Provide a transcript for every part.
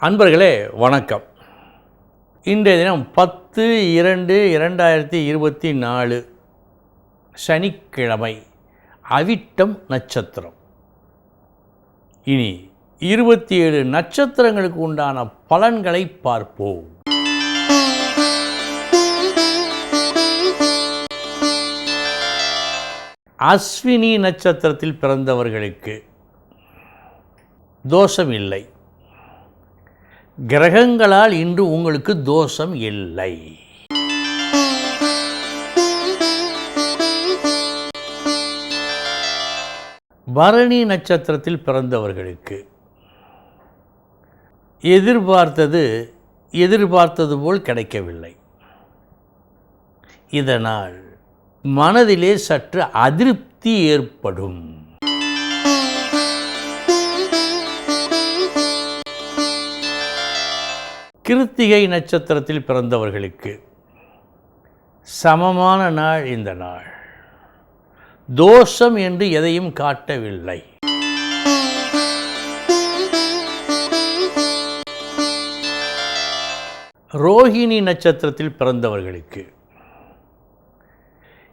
அன்பர்களே வணக்கம். இன்றைய தினம் பத்து இரண்டு இரண்டாயிரத்தி இருபத்தி நாலு சனிக்கிழமை அவிட்டம் நட்சத்திரம். இனி இருபத்தி ஏழு நட்சத்திரங்களுக்கு உண்டான பலன்களை பார்ப்போம். அஸ்வினி நட்சத்திரத்தில் பிறந்தவர்களுக்கு தோஷம் இல்லை கிரகங்களால் இன்று உங்களுக்கு தோஷம் இல்லை. பரணி நட்சத்திரத்தில் பிறந்தவர்களுக்கு எதிர்பார்த்தது எதிர்பார்த்தது போல் கிடைக்கவில்லை. இதனால் மனதிலே சற்று அதிருப்தி ஏற்படும். கிருத்திகை நட்சத்திரத்தில் பிறந்தவர்களுக்கு சமமான நாள் இந்த நாள். தோஷம் என்று எதையும் காட்டவில்லை. ரோஹிணி நட்சத்திரத்தில் பிறந்தவர்களுக்கு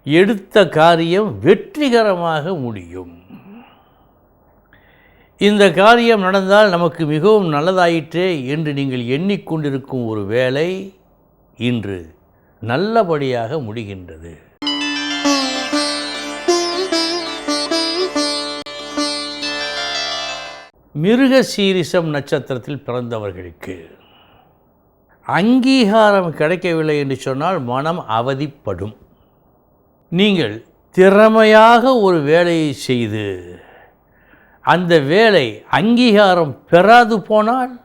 எடுத்த காரியம் வெற்றிகரமாக முடியும். இந்த காரியம் நடந்தால் நமக்கு மிகவும் நல்லதாயிற்றே என்று நீங்கள் எண்ணிக்கொண்டிருக்கும் ஒரு வேலை இன்று நல்லபடியாக முடிகின்றது. மிருக சீரிசம் நட்சத்திரத்தில் பிறந்தவர்களுக்கு அங்கீகாரம் கிடைக்கவில்லை என்று சொன்னால் மனம் அவதிப்படும். நீங்கள் திறமையாக ஒரு வேலையை செய்து அந்த வேலை அங்கீகாரம் பெறாது போனால்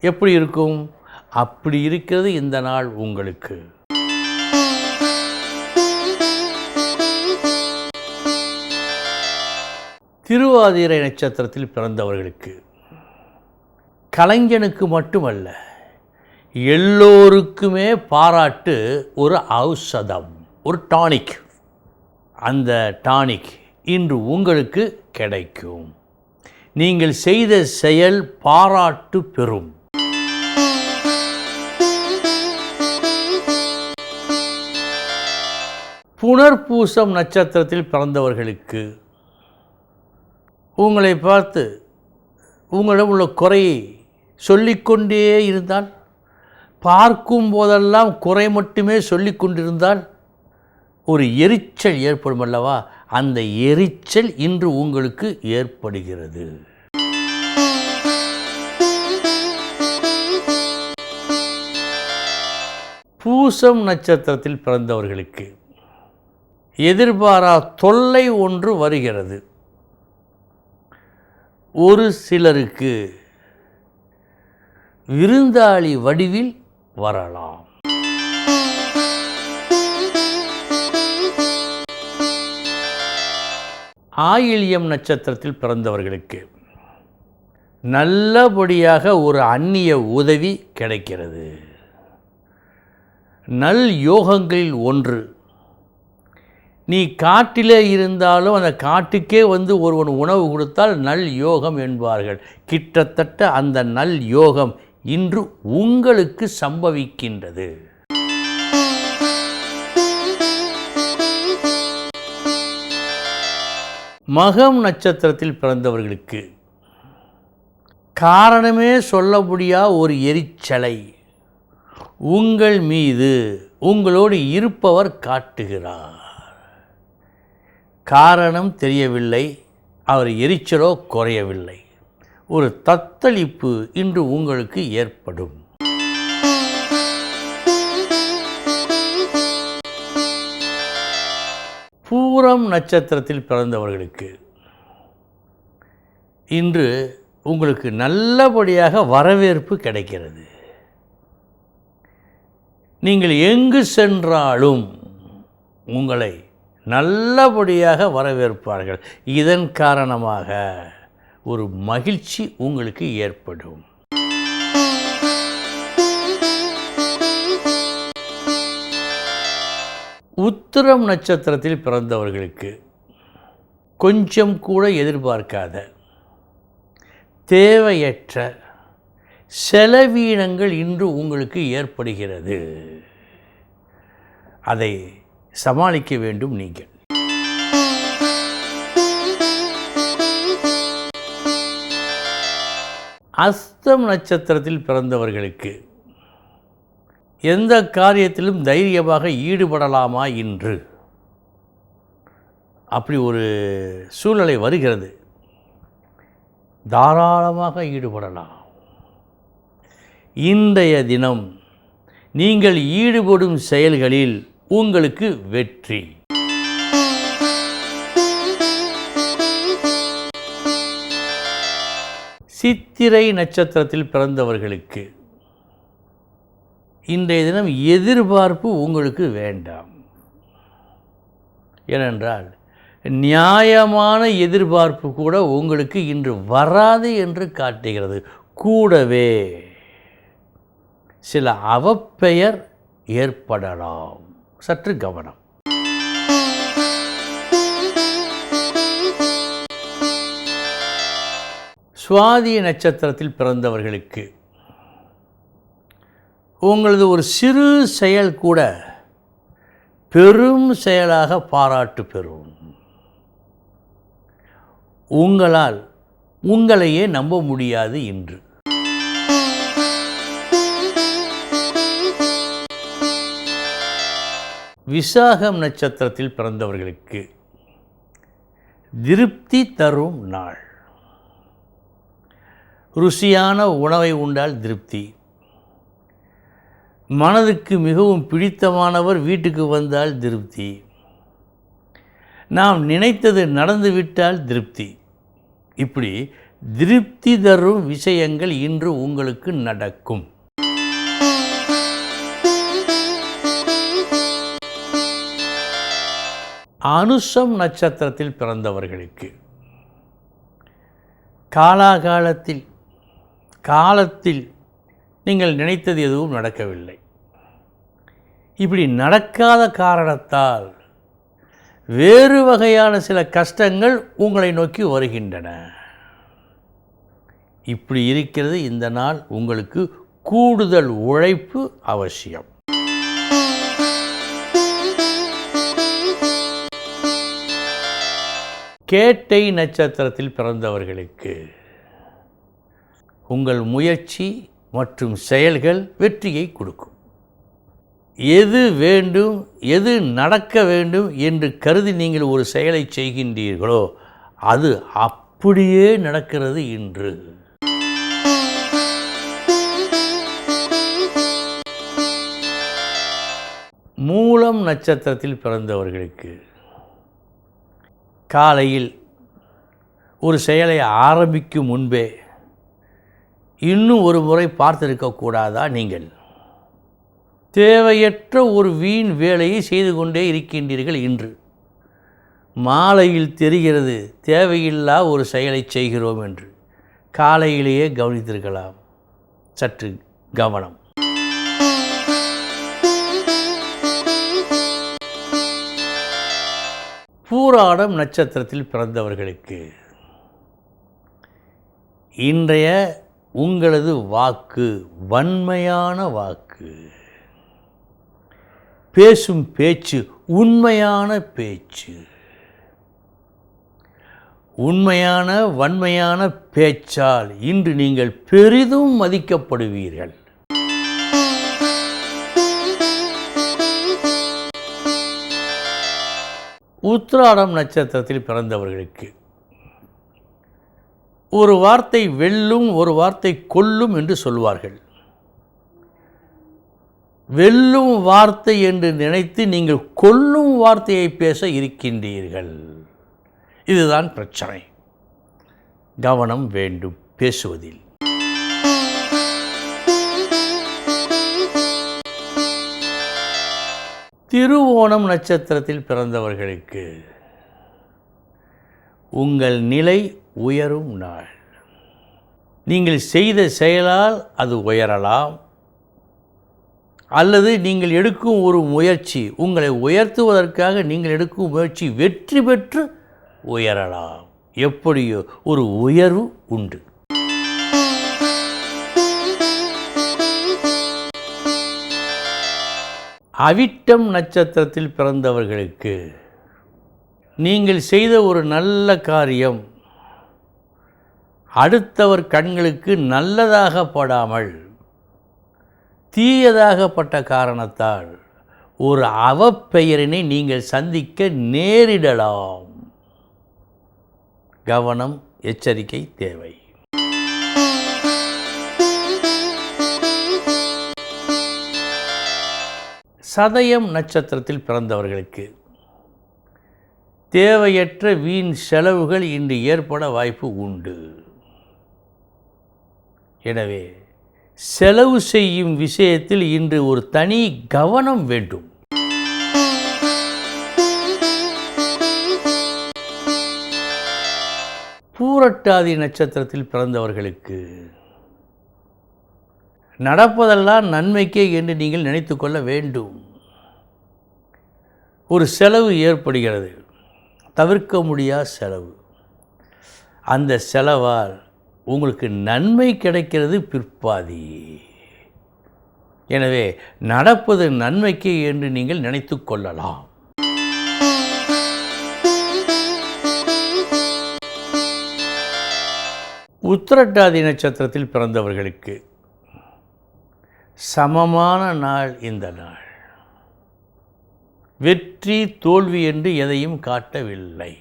எப்படி இருக்கும்? அப்படி இருக்கிறது இந்த நாள் உங்களுக்கு. திருவாதிரை நட்சத்திரத்தில் பிறந்தவர்களுக்கு கலைஞனுக்கு மட்டுமல்ல எல்லோருக்குமே பாராட்டு ஒரு ஔஷதம் ஒரு டானிக். அந்த டானிக் இன்று உங்களுக்கு கிடைக்கும். நீங்கள் செய்த செயல் பாராட்டு பெறும். புனர்பூசம் நட்சத்திரத்தில் பிறந்தவர்களுக்கு உங்களை பார்த்து உங்களிடம் உள்ள குறையை சொல்லிக்கொண்டே இருந்தால் பார்க்கும் போதெல்லாம் குறை மட்டுமே சொல்லி கொண்டிருந்தால் ஒரு எரிச்சல் ஏற்படும் அல்லவா? அந்த எரிச்சல் இன்று உங்களுக்கு ஏற்படுகிறது. பூசம் நட்சத்திரத்தில் பிறந்தவர்களுக்கு எதிர்பாரா தொல்லை ஒன்று வருகிறது. ஒரு சிலருக்கு விருந்தாளி வடிவில் வரலாம். ஆயில்யம் நட்சத்திரத்தில் பிறந்தவர்களுக்கு நல்லபடியாக ஒரு அந்நிய உதவி கிடைக்கிறது. நல் யோகங்களில் ஒன்று. நீ காட்டிலே இருந்தாலும் அந்த காட்டுக்கே வந்து ஒருவன் உணவு கொடுத்தால் நல் யோகம் என்பார்கள். கிட்டத்தட்ட அந்த நல் யோகம் இன்று உங்களுக்கு சம்பவிக்கின்றது. மகம் நட்சத்திரத்தில் பிறந்தவர்களுக்கு காரணமே சொல்ல முடியா ஒரு எரிச்சலை. உங்கள் மீது உங்களோடு இருப்பவர் காட்டுகிறார். காரணம் தெரியவில்லை அவர் எரிச்சலோ குறையவில்லை. ஒரு தத்தளிப்பு இன்று உங்களுக்கு ஏற்படும். பூரம் நட்சத்திரத்தில் பிறந்தவர்களுக்கு இன்று உங்களுக்கு நல்லபடியாக வரவேற்பு கிடைக்கிறது. நீங்கள் எங்கு சென்றாலும் உங்களை நல்லபடியாக வரவேற்பார்கள். இதன் காரணமாக ஒரு மகிழ்ச்சி உங்களுக்கு ஏற்படும். உத்திரம் நட்சத்திரத்தில் பிறந்தவர்களுக்கு கொஞ்சம் கூட எதிர்பார்க்காத தேவையற்ற செலவீனங்கள் இன்று உங்களுக்கு ஏற்படுகிறது. அதை சமாளிக்க வேண்டும் நீங்கள். அஸ்தம் நட்சத்திரத்தில் பிறந்தவர்களுக்கு எந்த காரியத்திலும் தைரியமாக ஈடுபடலாமா இன்று? அப்படி ஒரு சூழ்நிலை வருகிறது. தாராளமாக ஈடுபடலாம். இன்றைய தினம் நீங்கள் ஈடுபடும் செயல்களில் உங்களுக்கு வெற்றி. சித்திரை நட்சத்திரத்தில் பிறந்தவர்களுக்கு இன்றைய தினம் எதிர்பார்ப்பு உங்களுக்கு வேண்டாம். ஏனென்றால் நியாயமான எதிர்பார்ப்பு கூட உங்களுக்கு இன்று வராது என்று காட்டுகிறது. கூடவே சில அவப்பெயர் ஏற்படலாம். சற்று கவனம். சுவாதி நட்சத்திரத்தில் பிறந்தவர்களுக்கு உங்களது ஒரு சிறு செயல் கூட பெரும் செயலாக பாராட்டு பெறும். உங்களால் உங்களையே நம்ப முடியாது இன்று. விசாகம் நட்சத்திரத்தில் பிறந்தவர்களுக்கு திருப்தி தரும் நாள். ருசியான உணவை உண்டால் திருப்தி. மனதுக்கு மிகவும் பிடித்தமானவர் வீட்டுக்கு வந்தால் திருப்தி. நாம் நினைத்தது நடந்துவிட்டால் திருப்தி. இப்படி திருப்தி தரும் விஷயங்கள் இன்று உங்களுக்கு நடக்கும். அனுஷம் நட்சத்திரத்தில் பிறந்தவர்களுக்கு காலாகாலத்தில் காலத்தில் நீங்கள் நினைத்தது எதுவும் நடக்கவில்லை. இப்படி நடக்காத காரணத்தால் வேறு வகையான சில கஷ்டங்கள் உங்களை நோக்கி வருகின்றன. இப்படி இருக்கிறது இந்த நாள் உங்களுக்கு கூடுதல் உழைப்பு அவசியம். கேட்டை நட்சத்திரத்தில் பிறந்தவர்களுக்கு உங்கள் முயற்சி மற்றும் செயல்கள் வெற்றியை கொடுக்கும். எது வேண்டும் எது நடக்க வேண்டும் என்று கருதி நீங்கள் ஒரு செயலை செய்கின்றீர்களோ அது அப்படியே நடக்கிறது இன்று. மூலம் நட்சத்திரத்தில் பிறந்தவர்களுக்கு காலையில் ஒரு செயலை ஆரம்பிக்கும் முன்பே இன்னும் ஒரு முறை பார்த்திருக்கக்கூடாதா நீங்கள்? தேவையற்ற ஒரு வீண் வேலையை செய்து கொண்டே இருக்கின்றீர்கள் இன்று. மாலையில் தெரிகிறது தேவையில்லா ஒரு செயலை செய்கிறோம் என்று. காலையிலேயே கவனித்திருக்கலாம். சற்று கவனம். பூராடம் நட்சத்திரத்தில் பிறந்தவர்களுக்கு. இன்றைய உங்களது வாக்கு வன்மையான வாக்கு. பேசும் பேச்சு உண்மையான பேச்சு. உண்மையான வன்மையான பேச்சால் இன்று நீங்கள் பெரிதும் மதிக்கப்படுவீர்கள். உத்ராடம் நட்சத்திரத்தில் பிறந்தவர்களுக்கு ஒரு வார்த்தை வெல்லும் ஒரு வார்த்தை கொல்லும் என்று சொல்வார்கள். வெல்லும் வார்த்தை என்று நினைத்து நீங்கள் கொல்லும் வார்த்தையை பேச இருக்கின்றீர்கள். இதுதான் பிரச்சனை. கவனம் வேண்டும் பேசுவதில். திருவோணம் நட்சத்திரத்தில் பிறந்தவர்களுக்கு உங்கள் நிலை உயரும் நாள். நீங்கள் செய்த செயலால் அது உயரலாம். அல்லது நீங்கள் எடுக்கும் ஒரு முயற்சி உங்களை உயர்த்துவதற்காக நீங்கள் எடுக்கும் முயற்சி வெற்றி பெற்று உயரலாம். எப்படியோ ஒரு உயர்வு உண்டு. அவிட்டம் நட்சத்திரத்தில் பிறந்தவர்களுக்கு நீங்கள் செய்த ஒரு நல்ல காரியம் அடுத்தவர் கண்களுக்கு நல்லதாக படாமல் தீயதாகப்பட்ட காரணத்தால் ஒரு அவப்பெயரினை நீங்கள் சந்திக்க நேரிடலாம். கவனம் எச்சரிக்கை தேவை. சதயம் நட்சத்திரத்தில் பிறந்தவர்களுக்கு தேவையற்ற வீண் செலவுகள் இன்று ஏற்பட வாய்ப்பு உண்டு. எனவே செலவு செய்யும் விஷயத்தில் இன்று ஒரு தனி கவனம் வேண்டும். பூரட்டாதி நட்சத்திரத்தில் பிறந்தவர்களுக்கு நடப்பதெல்லாம் நன்மைக்கே என்று நீங்கள் நினைத்து கொள்ள வேண்டும். ஒரு செலவு ஏற்படுகிறது. தவிர்க்க முடியாத செலவு. அந்த செலவால் உங்களுக்கு நன்மை கிடைக்கிறது பிற்பாதி. எனவே நடப்பது நன்மைக்கு என்று நீங்கள் நினைத்து கொள்ளலாம். உத்திரட்டாதி நட்சத்திரத்தில் பிறந்தவர்களுக்கு சமமான நாள் இந்த நாள். வெற்றி தோல்வி என்று எதையும் காட்டவில்லை.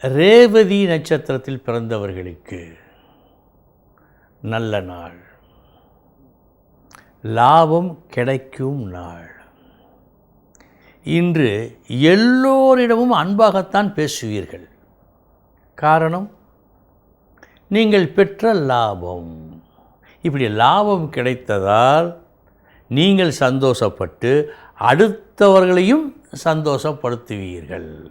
ரேவதி நட்சத்திரத்தில் பிறந்தவர்களுக்கு நல்ல நாள். லாபம் கிடைக்கும் நாள். இன்று எல்லோரிடமும் அன்பாகத்தான் பேசுவீர்கள். காரணம்? நீங்கள் பெற்ற லாபம். இப்படி லாபம் கிடைத்ததால் நீங்கள் சந்தோஷப்பட்டு அடுத்தவர்களையும் சந்தோஷப்படுத்துவீர்கள்.